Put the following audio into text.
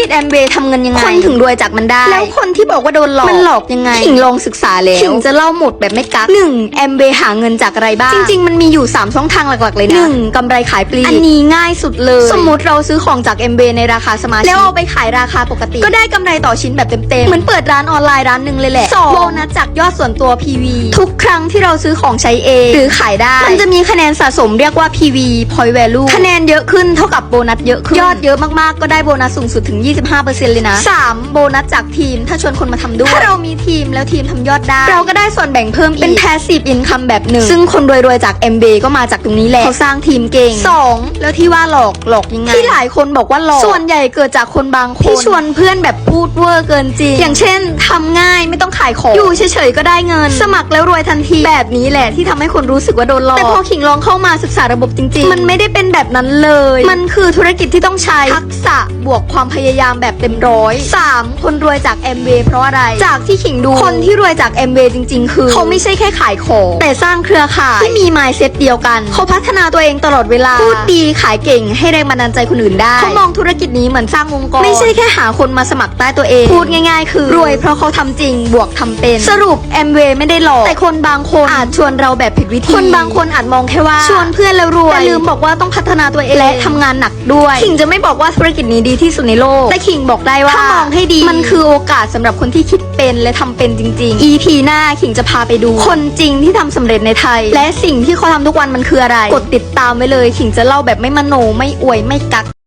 กิจแอมเบทำเงินยังไง คนถึงรวยจากมันได้ แล้วคนที่บอกว่าโดนหลอก มันหลอกยังไง ขิงลองศึกษาแล้ว ขิงจะเล่าหมดแบบไม่กักหนึ่งแอมเบหาเงินจากอะไรบ้าง จริง ๆ มันมีอยู่ 3 ช่องทางหลัก ๆ เลยนะหนึ่งกำไรขายปลีก อันนี้ง่ายสุดเลย สมมติเราซื้อของจาก MB ในราคาสมาชิก แล้วเอาไปขายราคาปกติ ก็ได้กำไรต่อชิ้นแบบเต็มๆ เหมือนเปิดร้านออนไลน์ร้านหนึ่งเลยแหละสองโบนัสจากยอดส่วนตัว PV ทุกครั้งที่เราซื้อของใช้เองหรือขายได้ มันจะมีคะแนนสะสมเรียกว่า PV point value คะแนนเยอะขึ้นเท่ากับโบนัสเยอะขึ้น ยอดเยอะมากๆก็ได้โบนัสสูงสุดถึง25%เลยนะ 3. โบนัสจากทีม ถ้าชวนคนมาทำด้วยถ้าเรามีทีมแล้วทีมทำยอดได้ เราก็ได้ส่วนแบ่งเพิ่มอีก เป็น passive income แบบหนึ่ง ซึ่งคนรวยๆจาก MB ก็มาจากตรงนี้แหละเขาสร้างทีมเก่ง 2. แล้วที่ว่าหลอกหลอกยังไงที่หลายคนบอกว่าหลอกส่วนใหญ่เกิดจากคนบางคนที่ชวนเพื่อนแบบพูดเวอร์เกินจริง อย่างเช่นทำง่ายไม่ต้องขายของอยู่เฉยๆก็ได้เงิน สมัครแล้วรวยทันทีแบบนี้แหละที่ทำให้คนรู้สึกว่าโดนหลอกแต่พอขิงลองเข้ามาศึกษาระบบจริง ๆ มันไม่ได้เป็นแบบนั้นเลย มันคือธุรกิจที่ต้องใช้ทักษะบวกความพยายามแบบเต็มร้อย 3. คนรวยจาก MV เพราะอะไร จากที่ขิงดู คนที่รวยจาก MV จริง ๆ คือ เขาไม่ใช่แค่ขายของ แต่สร้างเครือข่ายที่มี mindset เดียวกัน เขาพัฒนาตัวเองตลอดเวลา พูดดีขายเก่งให้แรงบันดาลใจคนอื่นได้ เขามองธุรกิจนี้เหมือนสร้างองค์กร ไม่ใช่แค่หาคนมาสมัครใต้ตัวเอง พูดง่าย ๆ คือ รวยเพราะเขาทำจริง บวกทำเป็น สรุป MV ไม่ได้หลอก แต่คนบางคนอาจชวนเราแบบผิดวิธี คนบางคนอาจมองแค่ว่า ชวนเพื่อนแล้วรวย แต่ลืมบอกว่าต้องพัฒนาตัวเองและทำงานหนักด้วยขิงจะไม่บอกว่าธุรกิจนี้ดีที่สุดในโลกแต่ขิงบอกได้ว่าถ้ามองให้ดีมันคือโอกาสสำหรับคนที่คิดเป็นและทำเป็นจริง ๆ EP หน้าขิงจะพาไปดู คนจริงที่ทำสำเร็จในไทย และสิ่งที่เขาทำทุกวันมันคืออะไร กดติดตามไว้เลย ขิงจะเล่าแบบไม่มโนไม่อวยไม่กัก